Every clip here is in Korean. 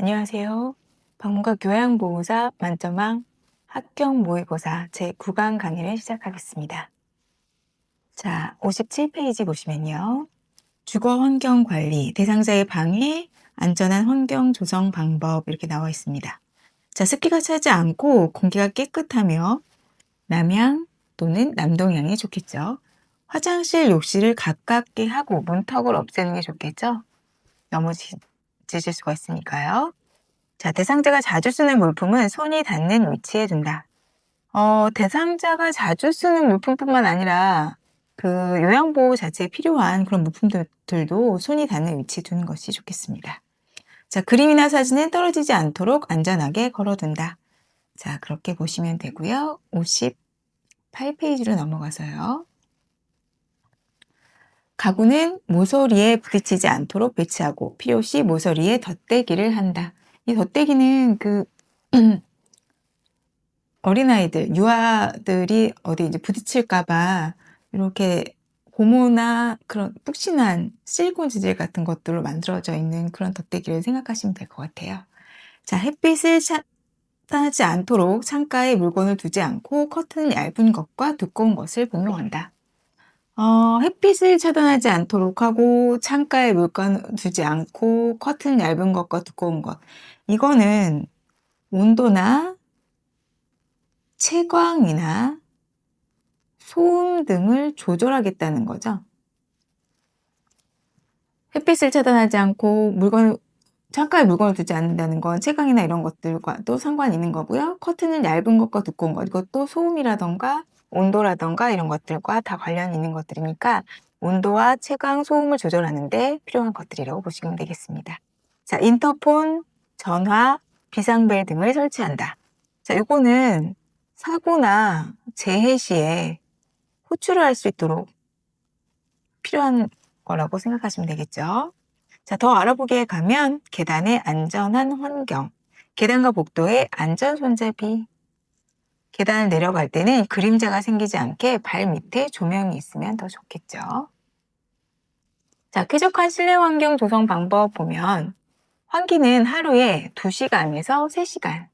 안녕하세요. 방문가 교양보호사 만점왕 합격 모의고사 제9강 강의를 시작하겠습니다. 자, 57페이지 보시면요. 주거 환경 관리, 대상자의 방해, 안전한 환경 조성 방법 이렇게 나와 있습니다. 자, 습기가 차지 않고 공기가 깨끗하며 남향 또는 남동향이 좋겠죠. 화장실, 욕실을 가깝게 하고 문턱을 없애는 게 좋겠죠. 넘어지 실 수가 있으니까요. 자, 대상자가 자주 쓰는 물품은 손이 닿는 위치에 둔다. 어, 대상자가 자주 쓰는 물품뿐만 아니라 그 요양보호 자체에 필요한 그런 물품들도 손이 닿는 위치에 두는 것이 좋겠습니다. 자, 그림이나 사진은 떨어지지 않도록 안전하게 걸어둔다. 자, 그렇게 보시면 되고요. 58페이지로 넘어가서요. 가구는 모서리에 부딪히지 않도록 배치하고 필요시 모서리에 덧대기를 한다. 이 덧대기는 그 어린아이들, 유아들이 어디 이제 부딪힐까봐 이렇게 고무나 그런 푹신한 실리콘 재질 같은 것들로 만들어져 있는 그런 덧대기를 생각하시면 될 것 같아요. 자, 햇빛을 차단하지 않도록 창가에 물건을 두지 않고 커튼을 얇은 것과 두꺼운 것을 복용한다. 어, 햇빛을 차단하지 않도록 하고 창가에 물건을 두지 않고 커튼 얇은 것과 두꺼운 것. 이거는 온도나 채광이나 소음 등을 조절하겠다는 거죠. 햇빛을 차단하지 않고 물건을 창가에 물건을 두지 않는다는 건 채광이나 이런 것들과 또 상관이 있는 거고요. 커튼은 얇은 것과 두꺼운 것, 이것도 소음이라던가 온도라던가 이런 것들과 다 관련이 있는 것들이니까 온도와 채광, 소음을 조절하는데 필요한 것들이라고 보시면 되겠습니다. 자, 인터폰, 전화, 비상벨 등을 설치한다. 자, 요거는 사고나 재해 시에 호출을 할 수 있도록 필요한 거라고 생각하시면 되겠죠. 자, 더 알아보기에 가면 계단의 안전한 환경, 계단과 복도의 안전 손잡이, 계단을 내려갈 때는 그림자가 생기지 않게 발 밑에 조명이 있으면 더 좋겠죠. 자, 쾌적한 실내 환경 조성 방법 보면 환기는 하루에 2시간에서 3시간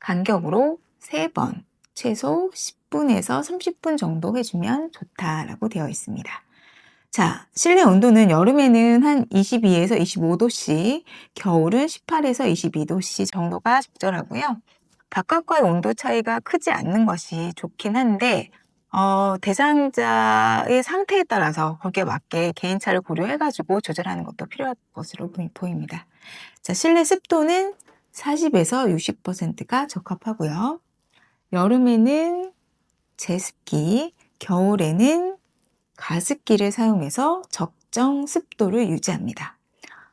간격으로 3번, 최소 10분에서 30분 정도 해주면 좋다라고 되어 있습니다. 자, 실내 온도는 여름에는 한 22에서 25도씨, 겨울은 18에서 22도씨 정도가 적절하고요. 바깥과의 온도 차이가 크지 않는 것이 좋긴 한데, 어, 대상자의 상태에 따라서 거기에 맞게 개인차를 고려해가지고 조절하는 것도 필요할 것으로 보입니다. 자, 실내 습도는 40에서 60%가 적합하고요. 여름에는 제습기, 겨울에는 가습기를 사용해서 적정 습도를 유지합니다.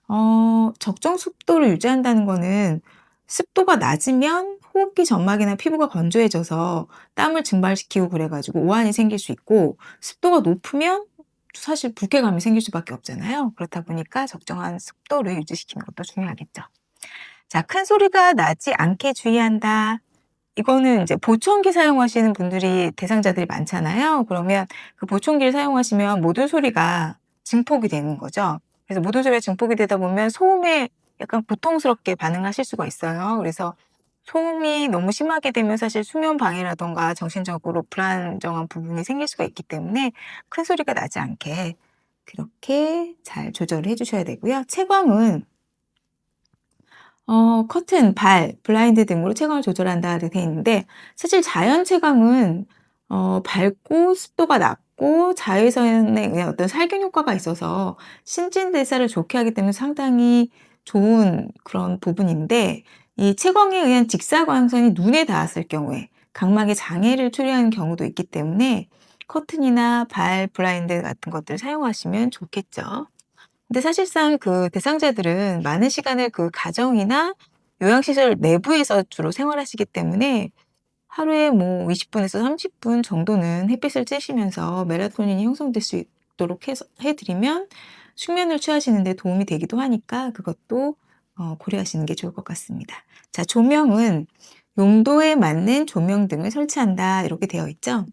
어, 적정 습도를 유지한다는 것은 습도가 낮으면 호흡기 점막이나 피부가 건조해져서 땀을 증발시키고 그래가지고 오한이 생길 수 있고 습도가 높으면 사실 불쾌감이 생길 수밖에 없잖아요. 그렇다 보니까 적정한 습도를 유지시키는 것도 중요하겠죠. 자, 큰 소리가 나지 않게 주의한다. 이거는 이제 보청기 사용하시는 분들이 대상자들이 많잖아요. 그러면 그 보청기를 사용하시면 모든 소리가 증폭이 되는 거죠. 그래서 모든 소리가 증폭이 되다 보면 소음에 약간 고통스럽게 반응하실 수가 있어요. 그래서 소음이 너무 심하게 되면 사실 수면 방해라던가 정신적으로 불안정한 부분이 생길 수가 있기 때문에 큰 소리가 나지 않게 그렇게 잘 조절을 해주셔야 되고요. 채광은 어, 커튼, 발, 블라인드 등으로 채광을 조절한다 되어 있는데 사실 자연 채광은 어, 밝고 습도가 낮고 자외선에 의한 어떤 살균 효과가 있어서 신진대사를 좋게 하기 때문에 상당히 좋은 그런 부분인데 이 채광에 의한 직사광선이 눈에 닿았을 경우에 각막에 장애를 초래하는 경우도 있기 때문에 커튼이나 발 블라인드 같은 것들 사용하시면 좋겠죠. 근데 사실상 그 대상자들은 많은 시간을 그 가정이나 요양시설 내부에서 주로 생활하시기 때문에 하루에 뭐 20분에서 30분 정도는 햇빛을 쬐시면서 멜라토닌이 형성될 수 있도록 해서, 해드리면 숙면을 취하시는 데 도움이 되기도 하니까 그것도 어, 고려하시는 게 좋을 것 같습니다. 자, 조명은 용도에 맞는 조명 등을 설치한다 이렇게 되어 있죠.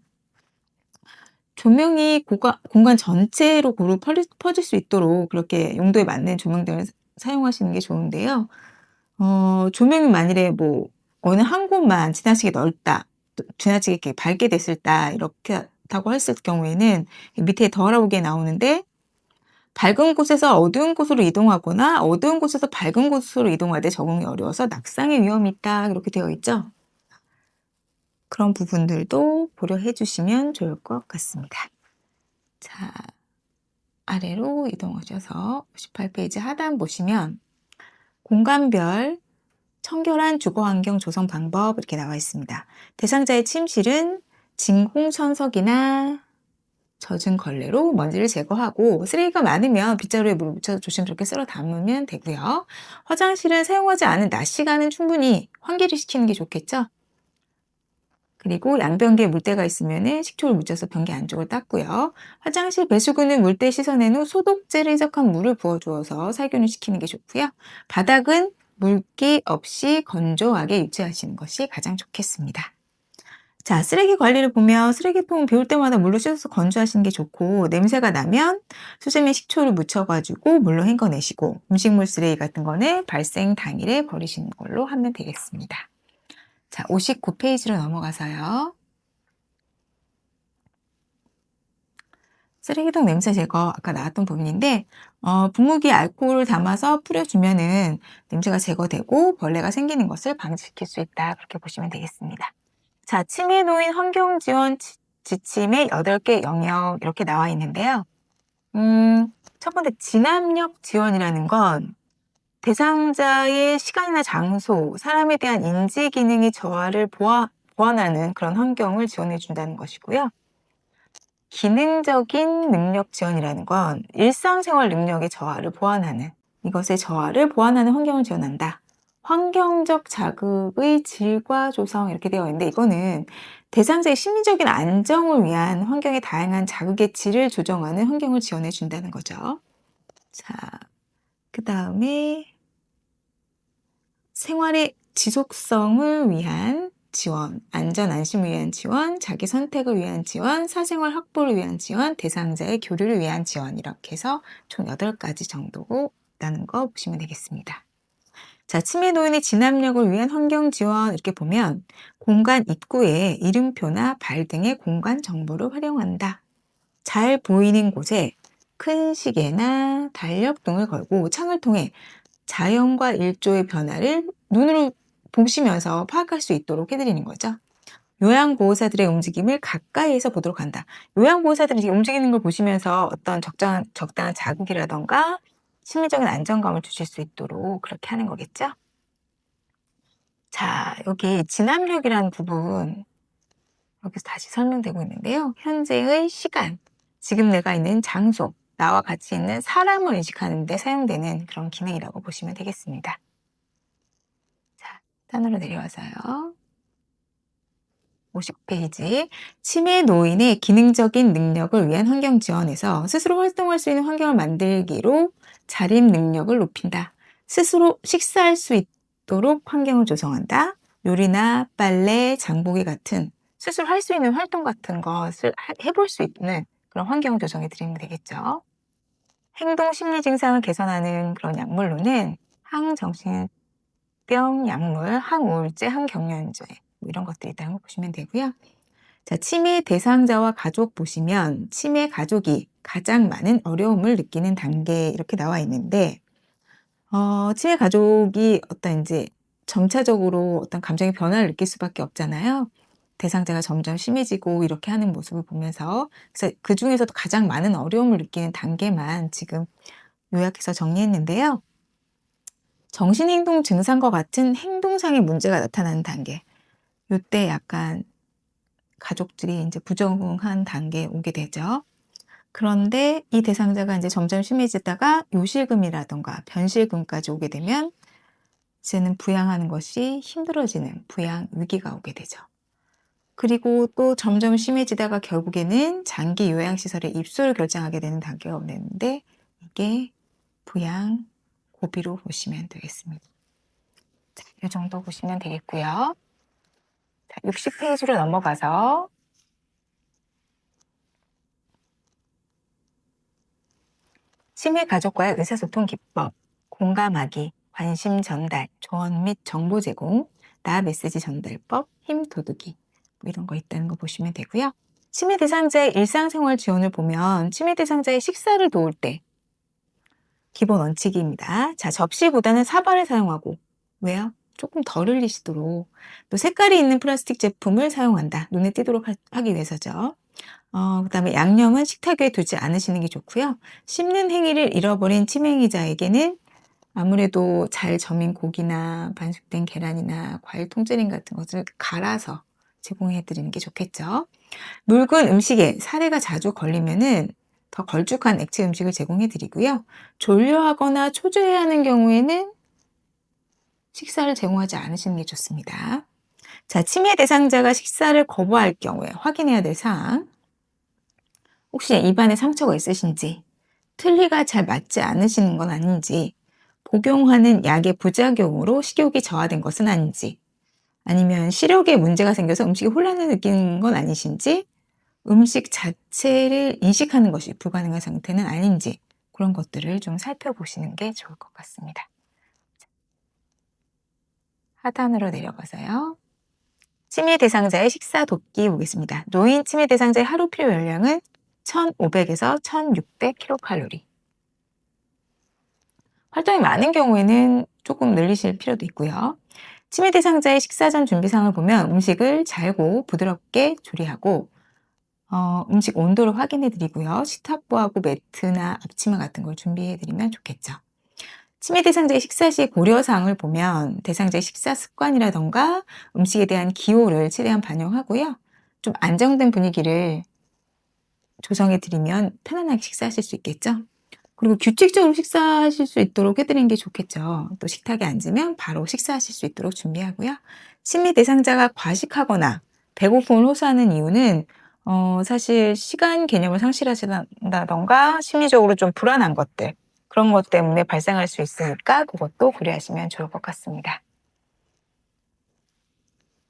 조명이 고가, 공간 전체로 고루 퍼질 수 있도록 그렇게 용도에 맞는 조명 등을 사용하시는 게 좋은데요. 어 조명이 만일에 뭐 어느 한 곳만 지나치게 넓다. 또 지나치게 밝게 됐을 다 이렇게 다고 했을 경우에는 밑에 더하라고게 나오는데 밝은 곳에서 어두운 곳으로 이동하거나 어두운 곳에서 밝은 곳으로 이동할 때 적응이 어려워서 낙상의 위험이 있다. 이렇게 되어 있죠. 그런 부분들도 고려해 주시면 좋을 것 같습니다. 자, 아래로 이동하셔서 58페이지 하단 보시면 공간별 청결한 주거 환경 조성 방법 이렇게 나와 있습니다. 대상자의 침실은 진공천석이나 젖은 걸레로 먼지를 제거하고 쓰레기가 많으면 빗자루에 물을 묻혀서 조심스럽게 쓸어 담으면 되고요. 화장실은 사용하지 않은 낮 시간은 충분히 환기를 시키는 게 좋겠죠. 그리고 양변기에 물때가 있으면 식초를 묻혀서 변기 안쪽을 닦고요. 화장실 배수구는 물때 씻어낸 후 소독제를 희석한 물을 부어주어서 살균을 시키는 게 좋고요. 바닥은 물기 없이 건조하게 유지하시는 것이 가장 좋겠습니다. 자, 쓰레기 관리를 보면 쓰레기통 비울 때마다 물로 씻어서 건조하시는 게 좋고 냄새가 나면 수세미 식초를 묻혀가지고 물로 헹궈내시고 음식물 쓰레기 같은 거는 발생 당일에 버리시는 걸로 하면 되겠습니다. 자, 59페이지로 넘어가서요. 쓰레기통 냄새 제거 아까 나왔던 부분인데 어, 분무기에 알코올을 담아서 뿌려주면은 냄새가 제거되고 벌레가 생기는 것을 방지시킬 수 있다 그렇게 보시면 되겠습니다. 자, 치매 노인 환경 지원 지침의 8개 영역 이렇게 나와 있는데요. 음, 첫 번째 진압력 지원이라는 건 대상자의 시간이나 장소, 사람에 대한 인지 기능의 저하를 보완, 보완하는 그런 환경을 지원해 준다는 것이고요. 기능적인 능력 지원이라는 건 일상생활 능력의 저하를 보완하는 이것의 저하를 보완하는 환경을 지원한다. 환경적 자극의 질과 조성 이렇게 되어 있는데 이거는 대상자의 심리적인 안정을 위한 환경의 다양한 자극의 질을 조정하는 환경을 지원해 준다는 거죠. 자, 그 다음에 생활의 지속성을 위한 지원, 안전 안심을 위한 지원, 자기 선택을 위한 지원, 사생활 확보를 위한 지원, 대상자의 교류를 위한 지원 이렇게 해서 총 8가지 정도 있다는 거 보시면 되겠습니다. 자, 치매 노인의 진압력을 위한 환경 지원 이렇게 보면 공간 입구에 이름표나 발 등의 공간 정보를 활용한다. 잘 보이는 곳에 큰 시계나 달력 등을 걸고 창을 통해 자연과 일조의 변화를 눈으로 보시면서 파악할 수 있도록 해드리는 거죠. 요양보호사들의 움직임을 가까이에서 보도록 한다. 요양보호사들이 움직이는 걸 보시면서 어떤 적당한, 적당한 자극이라던가 심리적인 안정감을 주실 수 있도록 그렇게 하는 거겠죠? 자, 여기 진압력이라는 부분 여기서 다시 설명되고 있는데요. 현재의 시간, 지금 내가 있는 장소, 나와 같이 있는 사람을 인식하는 데 사용되는 그런 기능이라고 보시면 되겠습니다. 자, 단으로 내려와서요. 50페이지 치매 노인의 기능적인 능력을 위한 환경 지원에서 스스로 활동할 수 있는 환경을 만들기로 자립 능력을 높인다. 스스로 식사할 수 있도록 환경을 조성한다. 요리나 빨래, 장보기 같은 스스로 할 수 있는 활동 같은 것을 해볼 수 있는 그런 환경 조성해 드리면 되겠죠. 행동 심리 증상을 개선하는 그런 약물로는 항정신병 약물, 항우울제, 항경련제 뭐 이런 것들이 있다는 거 보시면 되고요. 자, 치매 대상자와 가족 보시면 치매 가족이 가장 많은 어려움을 느끼는 단계 이렇게 나와 있는데 어, 치매 가족이 어떤 이제 점차적으로 어떤 감정의 변화를 느낄 수밖에 없잖아요. 대상자가 점점 심해지고 이렇게 하는 모습을 보면서 그래서 그 중에서도 가장 많은 어려움을 느끼는 단계만 지금 요약해서 정리했는데요. 정신행동 증상과 같은 행동상의 문제가 나타나는 단계. 요때 약간 가족들이 이제 부정한 단계에 오게 되죠. 그런데 이 대상자가 이제 점점 심해지다가 요실금이라던가 변실금까지 오게 되면 이제는 부양하는 것이 힘들어지는 부양 위기가 오게 되죠. 그리고 또 점점 심해지다가 결국에는 장기 요양시설에 입소를 결정하게 되는 단계가 오는데 이게 부양 고비로 보시면 되겠습니다. 자, 이 정도 보시면 되겠고요. 자, 60페이지로 넘어가서 치매 가족과의 의사소통 기법, 공감하기, 관심 전달, 조언 및 정보 제공, 나 메시지 전달법, 힘 도둑이 뭐 이런 거 있다는 거 보시면 되고요. 치매 대상자의 일상생활 지원을 보면 치매 대상자의 식사를 도울 때 기본 원칙입니다. 자, 접시보다는 사발을 사용하고 왜요? 조금 덜 흘리시도록 또 색깔이 있는 플라스틱 제품을 사용한다. 눈에 띄도록 하, 하기 위해서죠. 어, 그 다음에 양념은 식탁 위에 두지 않으시는 게 좋고요. 씹는 행위를 잃어버린 치매의자에게는 아무래도 잘 저민 고기나 반숙된 계란이나 과일 통조림 같은 것을 갈아서 제공해 드리는 게 좋겠죠. 묽은 음식에 사례가 자주 걸리면은 더 걸쭉한 액체 음식을 제공해 드리고요. 졸려하거나 초조해 하는 경우에는 식사를 제공하지 않으시는 게 좋습니다. 자, 치매 대상자가 식사를 거부할 경우에 확인해야 될 사항. 혹시 입안에 상처가 있으신지, 틀니가 잘 맞지 않으시는 건 아닌지, 복용하는 약의 부작용으로 식욕이 저하된 것은 아닌지, 아니면 시력에 문제가 생겨서 음식이 혼란을 느끼는 건 아니신지, 음식 자체를 인식하는 것이 불가능한 상태는 아닌지, 그런 것들을 좀 살펴보시는 게 좋을 것 같습니다. 하단으로 내려가서요. 치매 대상자의 식사 돕기 보겠습니다. 노인 치매 대상자의 하루 필요 열량은 1,500에서 1,600kcal. 활동이 많은 경우에는 조금 늘리실 필요도 있고요. 치매 대상자의 식사 전 준비상을 보면 음식을 잘고 부드럽게 조리하고 어, 음식 온도를 확인해 드리고요. 식탁보하고 매트나 앞치마 같은 걸 준비해 드리면 좋겠죠. 치매 대상자의 식사 시 고려사항을 보면 대상자의 식사 습관이라던가 음식에 대한 기호를 최대한 반영하고요. 좀 안정된 분위기를 조성해 드리면 편안하게 식사하실 수 있겠죠. 그리고 규칙적으로 식사하실 수 있도록 해드리는 게 좋겠죠. 또 식탁에 앉으면 바로 식사하실 수 있도록 준비하고요. 치매 대상자가 과식하거나 배고픔을 호소하는 이유는 어, 사실 시간 개념을 상실하신다던가 심리적으로 좀 불안한 것들 그런 것 때문에 발생할 수 있으니까 그것도 고려하시면 좋을 것 같습니다.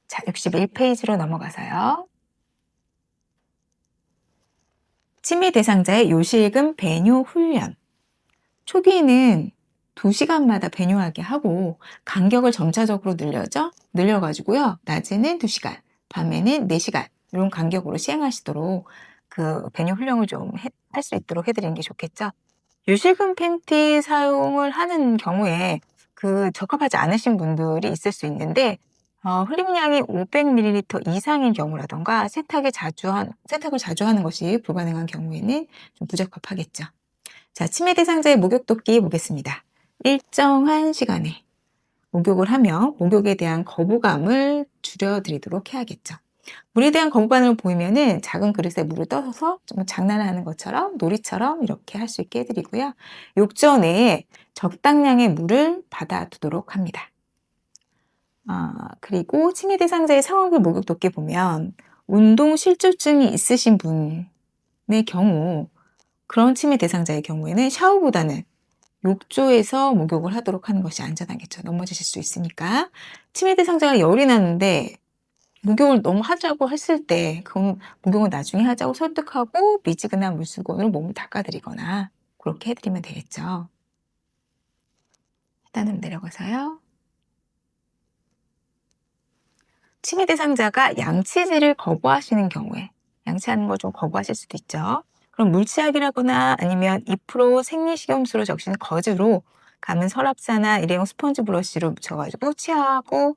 자, 61페이지로 넘어가서요. 치매 대상자의 요실금 배뇨 훈련. 초기에는 2시간마다 배뇨하게 하고 간격을 점차적으로 늘려죠. 늘려가지고요. 낮에는 2시간, 밤에는 4시간 이런 간격으로 시행하시도록 그 배뇨 훈련을 좀 할 수 있도록 해드리는 게 좋겠죠. 유실금 팬티 사용을 하는 경우에 그 적합하지 않으신 분들이 있을 수 있는데 어, 흘림량이 500ml 이상인 경우라던가 세탁을 자주 한, 세탁을 자주 하는 것이 불가능한 경우에는 좀 부적합하겠죠. 자, 치매 대상자의 목욕 돕기 보겠습니다. 일정한 시간에 목욕을 하며 목욕에 대한 거부감을 줄여드리도록 해야겠죠. 물에 대한 거부감을 보이면은 작은 그릇에 물을 떠서 좀 장난을 하는 것처럼 놀이처럼 이렇게 할 수 있게 해드리고요. 욕조 내에 적당량의 물을 받아두도록 합니다. 아, 그리고 치매 대상자의 상황을 목욕 돕게 보면 운동 실조증이 있으신 분의 경우 그런 치매 대상자의 경우에는 샤워보다는 욕조에서 목욕을 하도록 하는 것이 안전하겠죠. 넘어지실 수 있으니까. 치매 대상자가 열이 나는데 목욕을 너무 하자고 했을 때, 그 목욕을 나중에 하자고 설득하고 미지근한 물수건으로 몸을 닦아드리거나 그렇게 해드리면 되겠죠. 일단은 내려가서요. 치매 대상자가 양치질을 거부하시는 경우에 양치하는 걸 좀 거부하실 수도 있죠. 그럼 물치약이라거나 아니면 2% 생리식염수로 적신 거즈로 감은 서랍사나 일회용 스펀지 브러쉬로 묻혀가지고 치아하고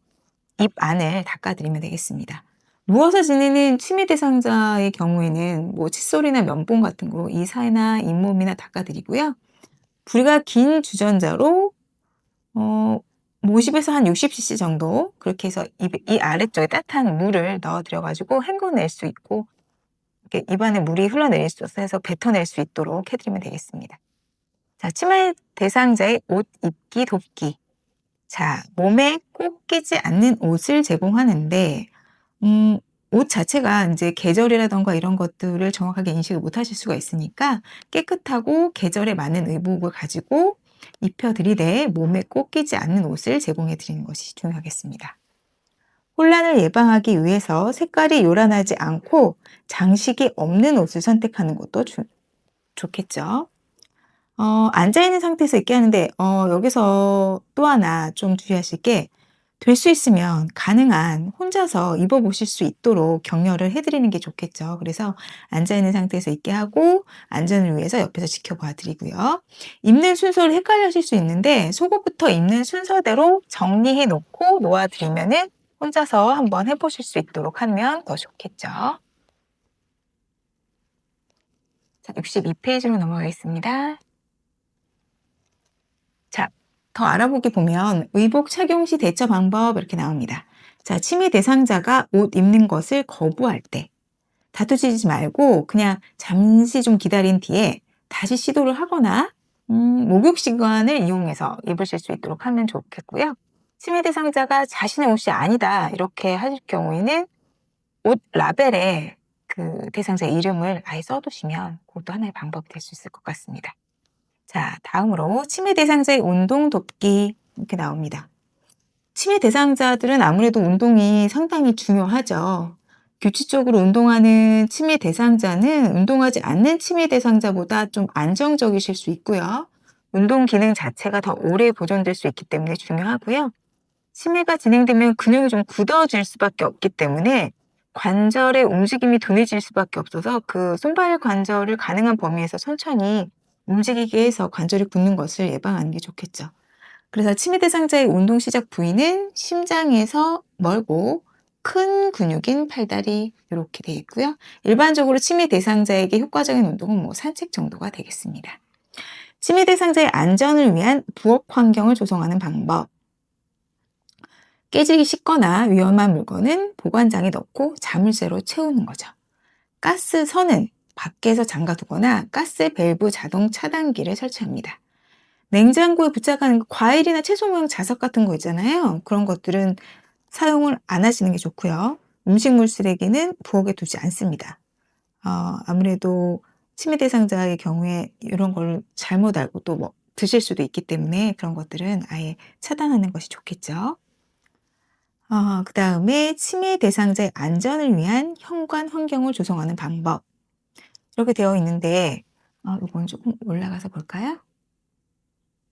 입 안을 닦아드리면 되겠습니다. 누워서 지내는 치매 대상자의 경우에는 뭐 칫솔이나 면봉 같은 거로 이사나 잇몸이나 닦아드리고요. 부리가 긴 주전자로 어, 50에서 한 60cc 정도 그렇게 해서 입, 이 아래쪽에 따뜻한 물을 넣어드려가지고 헹궈낼 수 있고 이렇게 입안에 물이 흘러내릴 수 있어서 뱉어낼 수 있도록 해드리면 되겠습니다. 자, 치매 대상자의 옷 입기 돕기. 자, 몸에 꼭 끼지 않는 옷을 제공하는데, 음, 옷 자체가 이제 계절이라던가 이런 것들을 정확하게 인식을 못 하실 수가 있으니까 깨끗하고 계절에 맞는 의복을 가지고 입혀드리되 몸에 꼭 끼지 않는 옷을 제공해 드리는 것이 중요하겠습니다. 혼란을 예방하기 위해서 색깔이 요란하지 않고 장식이 없는 옷을 선택하는 것도 주, 좋겠죠. 어 앉아있는 상태에서 있게 하는데 어 여기서 또 하나 좀 주의하실 게 될 수 있으면 가능한 혼자서 입어 보실 수 있도록 격려를 해 드리는 게 좋겠죠. 그래서 앉아있는 상태에서 있게 하고 안전을 위해서 옆에서 지켜봐 드리고요. 입는 순서를 헷갈리실 수 있는데 속옷부터 입는 순서대로 정리해 놓고 놓아 드리면은 혼자서 한번 해 보실 수 있도록 하면 더 좋겠죠. 자 62페이지로 넘어가겠습니다. 자, 더 알아보기 보면 의복 착용 시 대처 방법 이렇게 나옵니다. 자, 침해 대상자가 옷 입는 것을 거부할 때 다투지지 말고 그냥 잠시 좀 기다린 뒤에 다시 시도를 하거나 음, 목욕 시간을 이용해서 입으실 수 있도록 하면 좋겠고요. 침해 대상자가 자신의 옷이 아니다 이렇게 하실 경우에는 옷 라벨에 그 대상자의 이름을 아예 써두시면 그것도 하나의 방법이 될 수 있을 것 같습니다. 자, 다음으로 침해 대상자의 운동 돕기 이렇게 나옵니다. 침해 대상자들은 아무래도 운동이 상당히 중요하죠. 규칙적으로 운동하는 침해 대상자는 운동하지 않는 침해 대상자보다 좀 안정적이실 수 있고요. 운동 기능 자체가 더 오래 보존될 수 있기 때문에 중요하고요. 치매가 진행되면 근육이 좀 굳어질 수밖에 없기 때문에 관절의 움직임이 둔해질 수밖에 없어서 그 손발 관절을 가능한 범위에서 천천히 움직이게 해서 관절이 굳는 것을 예방하는 게 좋겠죠. 그래서 치매 대상자의 운동 시작 부위는 심장에서 멀고 큰 근육인 팔다리 이렇게 되어 있고요. 일반적으로 치매 대상자에게 효과적인 운동은 뭐 산책 정도가 되겠습니다. 치매 대상자의 안전을 위한 부엌 환경을 조성하는 방법. 깨지기 쉽거나 위험한 물건은 보관장에 넣고 자물쇠로 채우는 거죠. 가스 선은 밖에서 잠가두거나 가스 밸브 자동 차단기를 설치합니다. 냉장고에 붙여가는 과일이나 채소 모양 자석 같은 거 있잖아요. 그런 것들은 사용을 안 하시는 게 좋고요. 음식물 쓰레기는 부엌에 두지 않습니다. 어, 아무래도 치매 대상자의 경우에 이런 걸 잘못 알고 또 뭐 드실 수도 있기 때문에 그런 것들은 아예 차단하는 것이 좋겠죠. 어, 그 다음에 치매 대상자의 안전을 위한 현관 환경을 조성하는 방법. 이렇게 되어 있는데, 어, 이건 조금 올라가서 볼까요?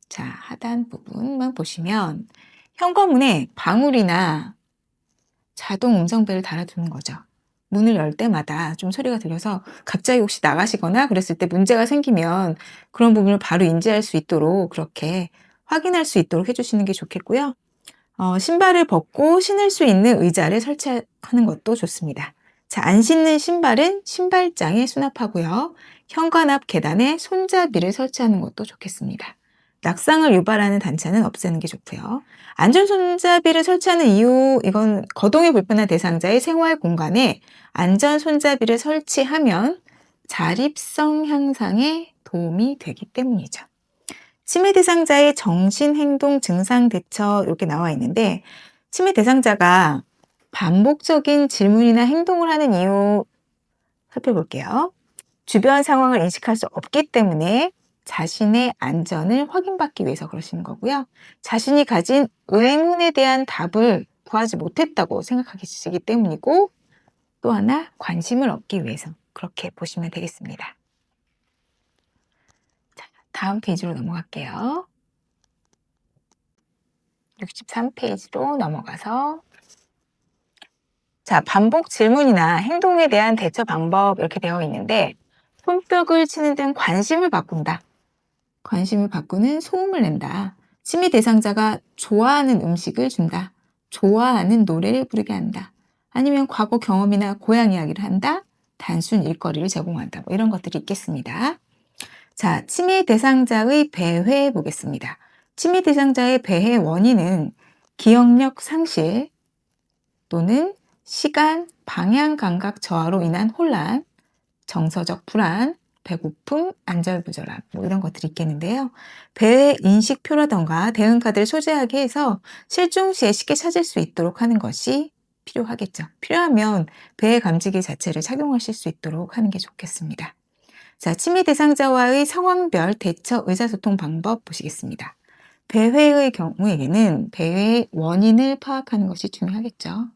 자, 하단 부분만 보시면, 현관문에 방울이나 자동 음성벨을 달아두는 거죠. 문을 열 때마다 좀 소리가 들려서 갑자기 혹시 나가시거나 그랬을 때 문제가 생기면 그런 부분을 바로 인지할 수 있도록 그렇게 확인할 수 있도록 해주시는 게 좋겠고요. 어, 신발을 벗고 신을 수 있는 의자를 설치하는 것도 좋습니다. 자, 안 신는 신발은 신발장에 수납하고요. 현관 앞 계단에 손잡이를 설치하는 것도 좋겠습니다. 낙상을 유발하는 단차는 없애는 게 좋고요. 안전 손잡이를 설치하는 이유, 이건 거동이 불편한 대상자의 생활 공간에 안전 손잡이를 설치하면 자립성 향상에 도움이 되기 때문이죠. 치매 대상자의 정신 행동 증상 대처 이렇게 나와 있는데 치매 대상자가 반복적인 질문이나 행동을 하는 이유 살펴볼게요. 주변 상황을 인식할 수 없기 때문에 자신의 안전을 확인받기 위해서 그러시는 거고요. 자신이 가진 의문에 대한 답을 구하지 못했다고 생각하시기 때문이고 또 하나 관심을 얻기 위해서 그렇게 보시면 되겠습니다. 다음 페이지로 넘어갈게요. 63페이지로 넘어가서 자, 반복 질문이나 행동에 대한 대처 방법 이렇게 되어 있는데 손뼉을 치는 등 관심을 바꾼다. 관심을 바꾸는 소음을 낸다. 심의 대상자가 좋아하는 음식을 준다. 좋아하는 노래를 부르게 한다. 아니면 과거 경험이나 고향 이야기를 한다. 단순 일거리를 제공한다. 뭐 이런 것들이 있겠습니다. 자, 치매 대상자의 배회 보겠습니다. 치매 대상자의 배회 원인은 기억력 상실 또는 시간, 방향 감각 저하로 인한 혼란, 정서적 불안, 배고픔, 안절부절함 뭐 이런 것들이 있겠는데요. 배 인식표라던가 대응카드를 소지하게 해서 실종 시에 쉽게 찾을 수 있도록 하는 것이 필요하겠죠. 필요하면 배 감지기 자체를 착용하실 수 있도록 하는 게 좋겠습니다. 자, 치매 대상자와의 상황별 대처 의사소통 방법 보시겠습니다. 배회의 경우에는 배회의 원인을 파악하는 것이 중요하겠죠.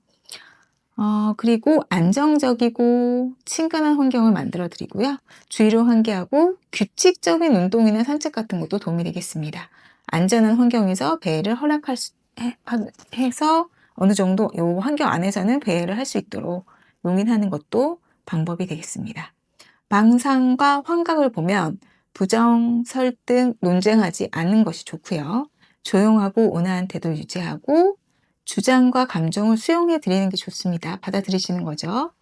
어, 그리고 안정적이고 친근한 환경을 만들어 드리고요. 주의로 환기하고 규칙적인 운동이나 산책 같은 것도 도움이 되겠습니다. 안전한 환경에서 배회를 허락할 수, 해, 해서 어느 정도 이 환경 안에서는 배회를 할 수 있도록 용인하는 것도 방법이 되겠습니다. 망상과 환각을 보면 부정, 설득, 논쟁하지 않는 것이 좋고요. 조용하고 온화한 태도 유지하고 주장과 감정을 수용해 드리는 게 좋습니다. 받아들이시는 거죠.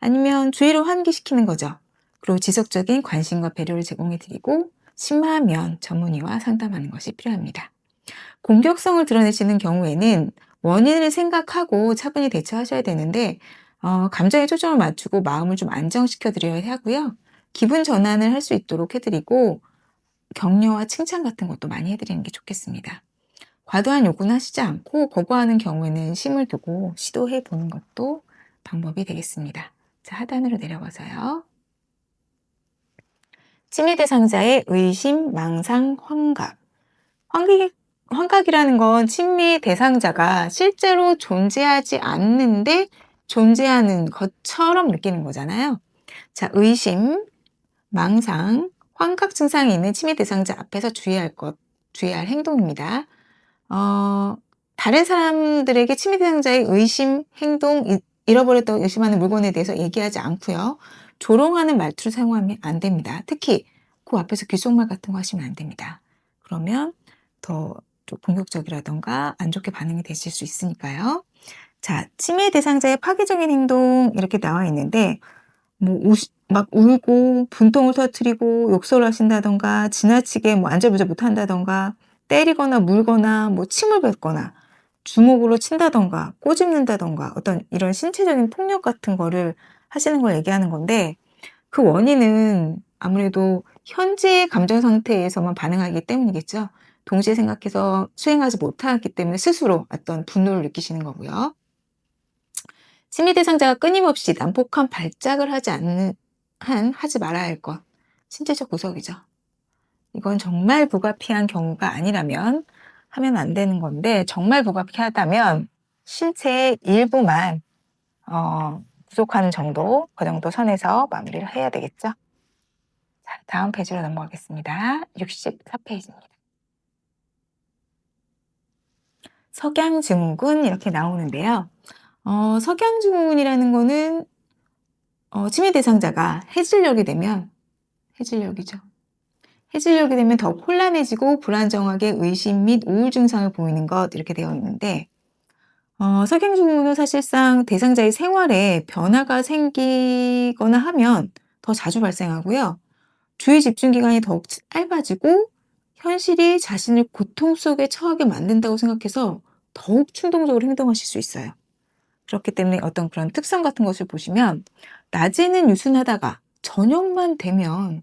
아니면 주의를 환기시키는 거죠. 그리고 지속적인 관심과 배려를 제공해 드리고 심하면 전문의와 상담하는 것이 필요합니다. 공격성을 드러내시는 경우에는 원인을 생각하고 차분히 대처하셔야 되는데 어, 감정에 초점을 맞추고 마음을 좀 안정시켜 드려야 하고요. 기분 전환을 할 수 있도록 해드리고 격려와 칭찬 같은 것도 많이 해드리는 게 좋겠습니다. 과도한 요구는 하시지 않고 거부하는 경우에는 심을 두고 시도해 보는 것도 방법이 되겠습니다. 자, 하단으로 내려와서요. 치매 대상자의 의심, 망상, 환각. 환각, 환각이라는 건 치매 대상자가 실제로 존재하지 않는데 존재하는 것처럼 느끼는 거잖아요. 자, 의심, 망상, 환각 증상이 있는 치매 대상자 앞에서 주의할 것, 주의할 행동입니다. 어, 다른 사람들에게 치매 대상자의 의심, 행동, 잃어버렸다고 의심하는 물건에 대해서 얘기하지 않고요. 조롱하는 말투를 사용하면 안 됩니다. 특히 그 앞에서 귓속말 같은 거 하시면 안 됩니다. 그러면 더 공격적이라던가 안 좋게 반응이 되실 수 있으니까요. 자, 치매 대상자의 파괴적인 행동 이렇게 나와 있는데 뭐 우시, 막 울고 분통을 터트리고 욕설을 하신다던가 지나치게 뭐 안절부절 못한다던가 때리거나 물거나 뭐 침을 뱉거나 주먹으로 친다던가 꼬집는다던가 어떤 이런 신체적인 폭력 같은 거를 하시는 걸 얘기하는 건데 그 원인은 아무래도 현재의 감정 상태에서만 반응하기 때문이겠죠. 동시에 생각해서 수행하지 못하기 때문에 스스로 어떤 분노를 느끼시는 거고요. 심리 대상자가 끊임없이 난폭한 발작을 하지 않는 한 하지 말아야 할 것. 신체적 구석이죠. 이건 정말 불가피한 경우가 아니라면 하면 안 되는 건데 정말 불가피하다면 신체의 일부만 어, 부족하는 정도 그 정도 선에서 마무리를 해야 되겠죠. 자, 다음 페이지로 넘어가겠습니다. 64페이지입니다. 석양증후군 이렇게 나오는데요. 어, 석양증후군이라는 거는 어, 치매 대상자가 해질녘이 되면 해질녘이죠. 해질녘이 되면 더 혼란해지고 불안정하게 의심 및 우울 증상을 보이는 것 이렇게 되어 있는데 어, 석양증후군은 사실상 대상자의 생활에 변화가 생기거나 하면 더 자주 발생하고요. 주의 집중 기간이 더욱 짧아지고 현실이 자신을 고통 속에 처하게 만든다고 생각해서 더욱 충동적으로 행동하실 수 있어요. 그렇기 때문에 어떤 그런 특성 같은 것을 보시면 낮에는 유순하다가 저녁만 되면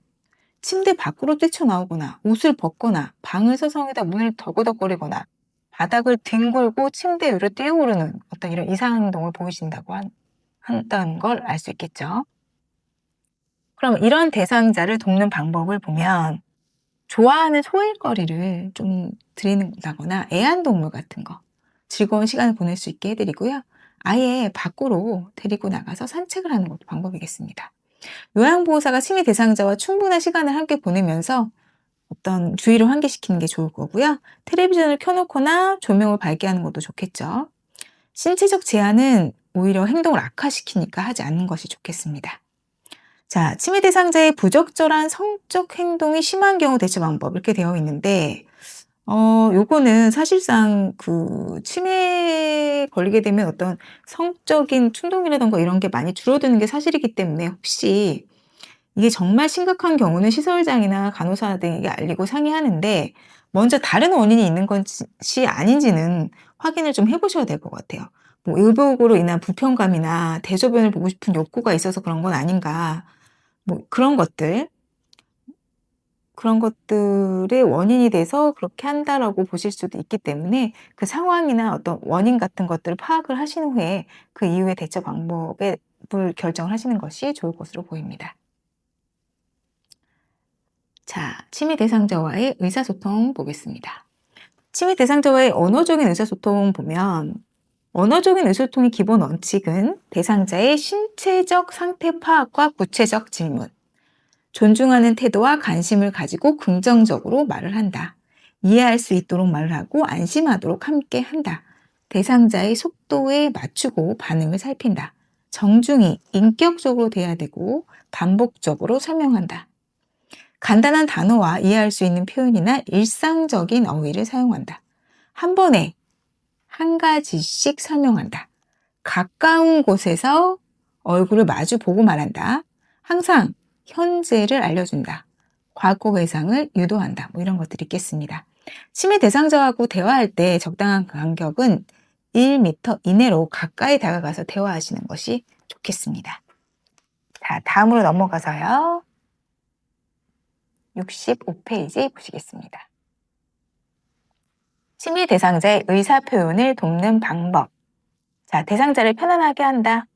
침대 밖으로 뛰쳐나오거나 옷을 벗거나 방을 서성에다 문을 덕거덕거리거나 바닥을 뒹굴고 침대 위로 뛰어오르는 어떤 이런 이상한 행동을 보이신다고 한, 한다는 걸 알 수 있겠죠. 그럼 이런 대상자를 돕는 방법을 보면 좋아하는 소일거리를 좀 드린다거나 애완동물 같은 거 즐거운 시간을 보낼 수 있게 해드리고요. 아예 밖으로 데리고 나가서 산책을 하는 것도 방법이겠습니다. 요양보호사가 심의 대상자와 충분한 시간을 함께 보내면서 어떤 주의를 환기시키는 게 좋을 거고요. 텔레비전을 켜놓거나 조명을 밝게 하는 것도 좋겠죠. 신체적 제한은 오히려 행동을 악화시키니까 하지 않는 것이 좋겠습니다. 자, 치매 대상자의 부적절한 성적 행동이 심한 경우 대처 방법 이렇게 되어 있는데 어, 요거는 사실상 그 치매에 걸리게 되면 어떤 성적인 충동이라던가 이런 게 많이 줄어드는 게 사실이기 때문에 혹시 이게 정말 심각한 경우는 시설장이나 간호사 등에게 알리고 상의하는데 먼저 다른 원인이 있는 것이 아닌지는 확인을 좀 해보셔야 될 것 같아요. 뭐 의복으로 인한 불편감이나 대소변을 보고 싶은 욕구가 있어서 그런 건 아닌가. 뭐 그런 것들 그런 것들의 원인이 돼서 그렇게 한다라고 보실 수도 있기 때문에 그 상황이나 어떤 원인 같은 것들을 파악을 하신 후에 그 이후의 대처 방법을 결정을 하시는 것이 좋을 것으로 보입니다. 자, 치매 대상자와의 의사소통 보겠습니다. 치매 대상자와의 언어적인 의사소통 보면 언어적인 의소통의 기본 원칙은 대상자의 신체적 상태 파악과 구체적 질문, 존중하는 태도와 관심을 가지고 긍정적으로 말을 한다. 이해할 수 있도록 말을 하고 안심하도록 함께 한다. 대상자의 속도에 맞추고 반응을 살핀다. 정중히 인격적으로 돼야 되고 반복적으로 설명한다. 간단한 단어와 이해할 수 있는 표현이나 일상적인 어휘를 사용한다. 한 번에 한 가지씩 설명한다. 가까운 곳에서 얼굴을 마주 보고 말한다. 항상 현재를 알려준다. 과거 회상을 유도한다. 뭐 이런 것들이 있겠습니다. 치매 대상자하고 대화할 때 적당한 간격은 1m 이내로 가까이 다가가서 대화하시는 것이 좋겠습니다. 자, 다음으로 넘어가서요. 65페이지 보시겠습니다. 치매 대상자의 의사 표현을 돕는 방법. 자, 대상자를 편안하게 한다.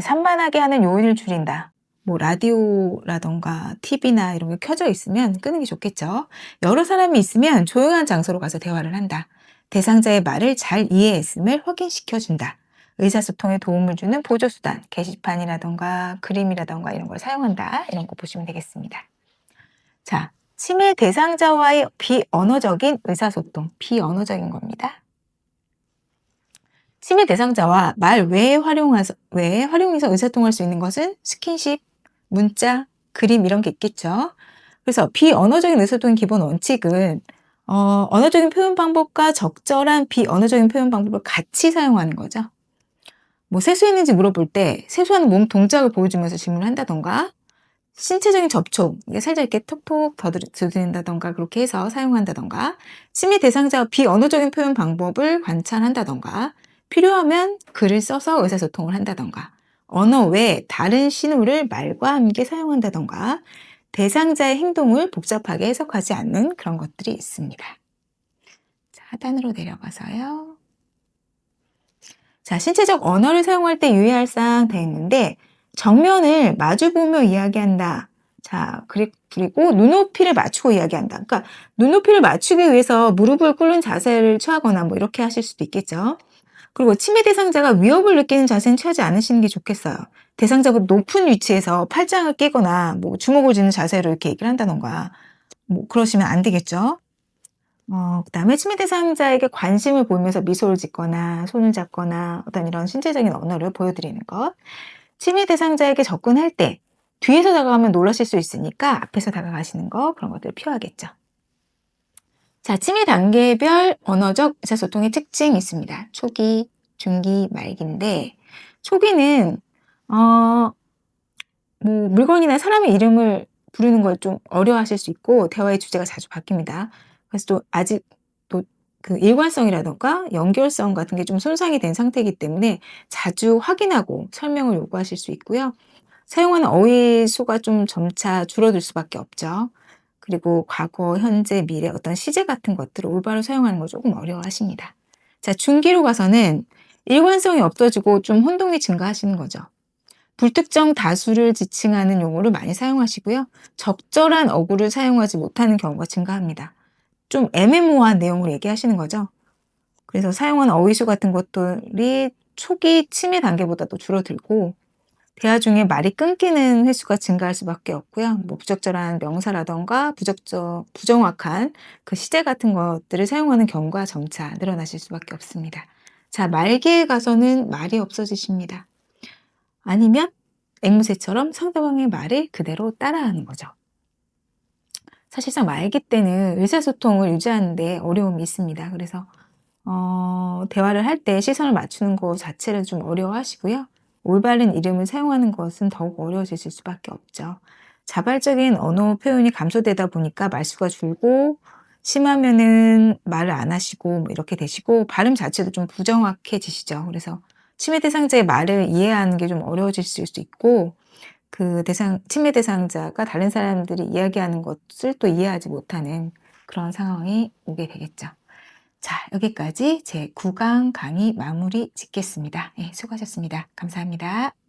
산만하게 하는 요인을 줄인다. 뭐 라디오라던가 TV나 이런 게 켜져 있으면 끄는 게 좋겠죠. 여러 사람이 있으면 조용한 장소로 가서 대화를 한다. 대상자의 말을 잘 이해했음을 확인시켜 준다. 의사소통에 도움을 주는 보조수단, 게시판이라던가 그림이라던가 이런 걸 사용한다. 이런 거 보시면 되겠습니다. 자, 치매 대상자와의 비언어적인 의사소통, 비언어적인 겁니다. 치매 대상자와 말 외에 활용해서, 외에 활용해서 의사소통할 수 있는 것은 스킨십, 문자, 그림 이런 게 있겠죠. 그래서 비언어적인 의사소통의 기본 원칙은 어, 언어적인 표현 방법과 적절한 비언어적인 표현 방법을 같이 사용하는 거죠. 뭐 세수했는지 물어볼 때 세수하는 몸 동작을 보여주면서 질문을 한다던가 신체적인 접촉, 살짝 이렇게 톡톡 더듬는다던가 그렇게 해서 사용한다던가 심의 대상자와 비언어적인 표현 방법을 관찰한다던가 필요하면 글을 써서 의사소통을 한다던가 언어 외 다른 신호를 말과 함께 사용한다던가 대상자의 행동을 복잡하게 해석하지 않는 그런 것들이 있습니다. 자, 하단으로 내려가서요. 자, 신체적 언어를 사용할 때 유의할 사항 되어 있는데 정면을 마주 보며 이야기한다. 자, 그리고 눈높이를 맞추고 이야기한다. 그러니까 눈높이를 맞추기 위해서 무릎을 꿇는 자세를 취하거나 뭐 이렇게 하실 수도 있겠죠. 그리고 치매 대상자가 위협을 느끼는 자세는 취하지 않으시는 게 좋겠어요. 대상자보다 높은 위치에서 팔짱을 끼거나 뭐 주먹을 쥐는 자세로 이렇게 얘기를 한다던가 뭐 그러시면 안 되겠죠. 어, 그 다음에 치매 대상자에게 관심을 보이면서 미소를 짓거나 손을 잡거나 어떤 이런 신체적인 언어를 보여드리는 것. 치매 대상자에게 접근할 때 뒤에서 다가가면 놀라실 수 있으니까 앞에서 다가가시는 거 그런 것들 필요하겠죠. 자, 치매 단계별 언어적 의사소통의 특징이 있습니다. 초기, 중기, 말기인데 초기는 어, 뭐 물건이나 사람의 이름을 부르는 걸 좀 어려워하실 수 있고 대화의 주제가 자주 바뀝니다. 그래서 또 아직 또 그 일관성이라던가 연결성 같은 게 좀 손상이 된 상태이기 때문에 자주 확인하고 설명을 요구하실 수 있고요. 사용하는 어휘 수가 좀 점차 줄어들 수밖에 없죠. 그리고 과거, 현재, 미래 어떤 시제 같은 것들을 올바로 사용하는 걸 조금 어려워하십니다. 자, 중기로 가서는 일관성이 없어지고 좀 혼동이 증가하시는 거죠. 불특정 다수를 지칭하는 용어를 많이 사용하시고요. 적절한 어구를 사용하지 못하는 경우가 증가합니다. 좀 애매모호한 내용을 얘기하시는 거죠. 그래서 사용하는 어휘수 같은 것들이 초기 치매 단계보다도 줄어들고 대화 중에 말이 끊기는 횟수가 증가할 수밖에 없고요. 뭐 부적절한 명사라던가 부적절, 부정확한 그 시제 같은 것들을 사용하는 경우가 점차 늘어나실 수밖에 없습니다. 자, 말기에 가서는 말이 없어지십니다. 아니면 앵무새처럼 상대방의 말을 그대로 따라하는 거죠. 사실상 말기 때는 의사소통을 유지하는데 어려움이 있습니다. 그래서 어, 대화를 할 때 시선을 맞추는 것 자체를 좀 어려워하시고요. 올바른 이름을 사용하는 것은 더욱 어려워질 수밖에 없죠. 자발적인 언어 표현이 감소되다 보니까 말수가 줄고 심하면은 말을 안 하시고 뭐 이렇게 되시고 발음 자체도 좀 부정확해지시죠. 그래서 치매 대상자의 말을 이해하는 게 좀 어려워질 수 있고 그 대상 치매 대상자가 다른 사람들이 이야기하는 것을 또 이해하지 못하는 그런 상황이 오게 되겠죠. 자, 여기까지 제 9강 강의 마무리 짓겠습니다. 네, 수고하셨습니다. 감사합니다.